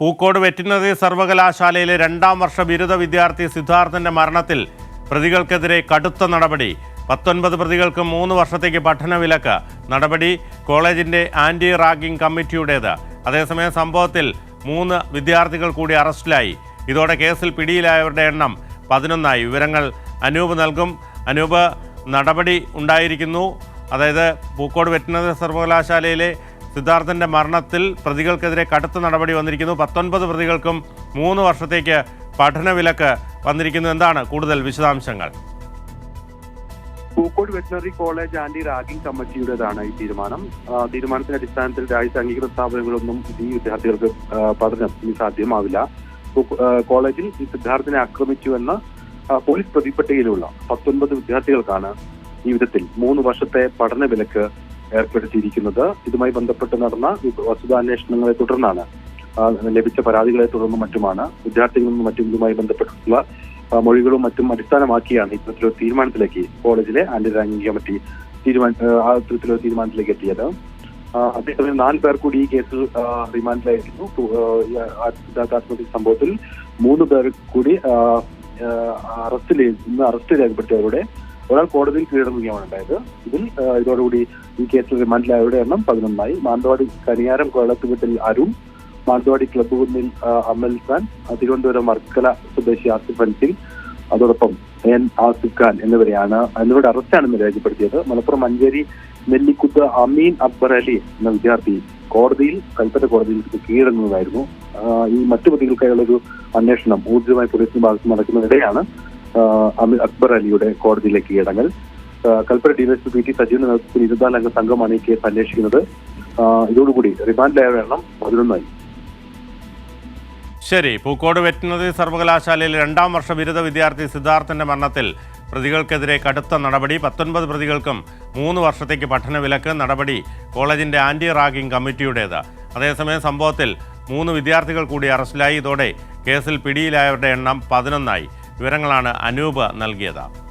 Pookode veterinary സർവകലാശാലയിലെ രണ്ടാം വർഷ ബിരുദ വിദ്യാർത്ഥി സിദ്ധാർത്ഥന്റെ മരണത്തിൽ പ്രതികൾക്കെതിരെ കടുത്ത നടപടി. പത്തൊൻപത് പ്രതികൾക്ക് മൂന്ന് വർഷത്തേക്ക് പഠന വിലക്ക്. നടപടി കോളേജിന്റെ ആന്റി റാഗിംഗ് കമ്മിറ്റിയുടേത്. അതേസമയം സംഭവത്തിൽ മൂന്ന് വിദ്യാർത്ഥികൾ കൂടി അറസ്റ്റിലായി. ഇതോടെ കേസിൽ പിടിയിലായവരുടെ എണ്ണം പതിനൊന്നായി. വിവരങ്ങൾ അനൂപ് നൽകും. അനൂപ് നടപടി ഉണ്ടായിരിക്കുന്നു. അതായത് പൂക്കോട് വെറ്റിനറി സർവകലാശാലയിലെ സിദ്ധാർത്ഥന്റെ മരണത്തിൽ പ്രതികൾക്കെതിരെ കടുത്ത നടപടി വന്നിരിക്കുന്നു. പത്തൊൻപത് പ്രതികൾക്കും മൂന്ന് വർഷത്തേക്ക് പഠന വിലക്ക് വന്നിരിക്കുന്നു. എന്താണ് കൂടുതൽ വിശദാംശങ്ങൾ? Pookode veterinary college anti ragging കമ്മിറ്റിയുടേതാണ് ഈ തീരുമാനം. തീരുമാനത്തിന്റെ അടിസ്ഥാനത്തിൽ രാജ്യത്തെ അംഗീകൃത സ്ഥാപനങ്ങളൊന്നും ഈ വിദ്യാർത്ഥികൾക്ക് പഠനം സാധ്യമാവില്ല. കോളേജിൽ ഈ സിദ്ധാർത്ഥിനെ ആക്രമിച്ചുവെന്ന പോലീസ് പ്രതിപട്ടികയിലുള്ള പത്തൊൻപത് വിദ്യാർത്ഥികൾക്കാണ് ഈ വിധത്തിൽ മൂന്ന് വർഷത്തെ പഠന വിലക്ക് ഏർപ്പെടുത്തിയിരിക്കുന്നത്. ഇതുമായി ബന്ധപ്പെട്ട് നടന്ന വസ്തുതാന്വേഷണങ്ങളെ തുടർന്നാണ് ലഭിച്ച പരാതികളെ തുടർന്നും മറ്റുമാണ് വിദ്യാർത്ഥികളിൽ നിന്നും മറ്റും ഇതുമായി ബന്ധപ്പെട്ടിട്ടുള്ള മൊഴികളും മറ്റും അടിസ്ഥാനമാക്കിയാണ് ഇത്തരത്തിലൊരു തീരുമാനത്തിലേക്ക് കോളേജിലെ ആന്റി കമ്മിറ്റി തീരുമാന ആ ഇത്തരത്തിലൊരു തീരുമാനത്തിലേക്ക് എത്തിയത്. അതേസമയം നാല് പേർ കൂടി ഈ കേസിൽ റിമാൻഡിലായിരുന്നു. ആത്മഹത്യ സംഭവത്തിൽ മൂന്ന് പേർ കൂടി അറസ്റ്റിൽ ഇന്ന് അറസ്റ്റ് രേഖപ്പെടുത്തിയവരുടെ ഒരാൾ കോടതിയിൽ കീഴടങ്ങുകയാണ്. ഉണ്ടായത് ഇതിൽ ഇതോടുകൂടി ഈ കേസിൽ റിമാൻഡിലായവരുടെ എണ്ണം പതിനൊന്നായി. മാനന്തവാടി കനിയാരം കൊള്ളത്തുകെട്ടിൽ അരുൺ മാനന്തവാടി ക്ലബ്ബ് കുന്നിൽ അമൽ ഖാൻ തിരുവനന്തപുരം വർക്കല സ്വദേശി ആസിഫ് അൻസിൽ അതോടൊപ്പം എൻ ആസിഫ് ഖാൻ എന്നിവരെയാണ് എന്നിവരുടെ അറസ്റ്റാണ് ഇന്ന് രേഖപ്പെടുത്തിയത്. മലപ്പുറം മഞ്ചേരി നെല്ലിക്കുത്ത് അമീൻ അക്ബർ അലി എന്ന വിദ്യാർത്ഥി കോടതിയിൽ കൽപ്പറ്റ കോടതിയിൽ കീഴടങ്ങുന്നതായിരുന്നു. ഈ മറ്റു പ്രതികൾക്കായുള്ള ഒരു അന്വേഷണം ഊർജിതമായി പോലീസിന്റെ ഭാഗത്ത് നടക്കുന്നതിനിടെയാണ് അക്ബർ അലിയുടെ കോടതിയിലെ കീഴടങ്ങൽ കൽപ്പറ്റ ഡിവൈഎസ്പി പി ടി സജീവിന്റെ നേതൃത്വത്തിൽ ഇരുപത്തിനാലംഗ സംഘമാണ് ഈ കേസ് അന്വേഷിക്കുന്നത്. ഇതോടുകൂടി റിമാൻഡിലായവരുടെ എണ്ണം പതിനൊന്നായി. ശരി പൂക്കോട് വെറ്റിനറി സർവകലാശാലയിലെ രണ്ടാം വർഷ ബിരുദ വിദ്യാർത്ഥി സിദ്ധാർത്ഥന്റെ മരണത്തിൽ പ്രതികൾക്കെതിരെ കടുത്ത നടപടി. പത്തൊൻപത് പ്രതികൾക്കും മൂന്ന് വർഷത്തേക്ക് പഠന വിലക്ക് നടപടി കോളേജിന്റെ ആന്റി റാഗിംഗ് കമ്മിറ്റിയുടേത്. അതേസമയം സംഭവത്തിൽ മൂന്ന് വിദ്യാർത്ഥികൾ കൂടി അറസ്റ്റിലായി. ഇതോടെ കേസിൽ പിടിയിലായവരുടെ എണ്ണം പതിനൊന്നായി. വിവരങ്ങളാണ് അനൂപ് നൽകിയത്.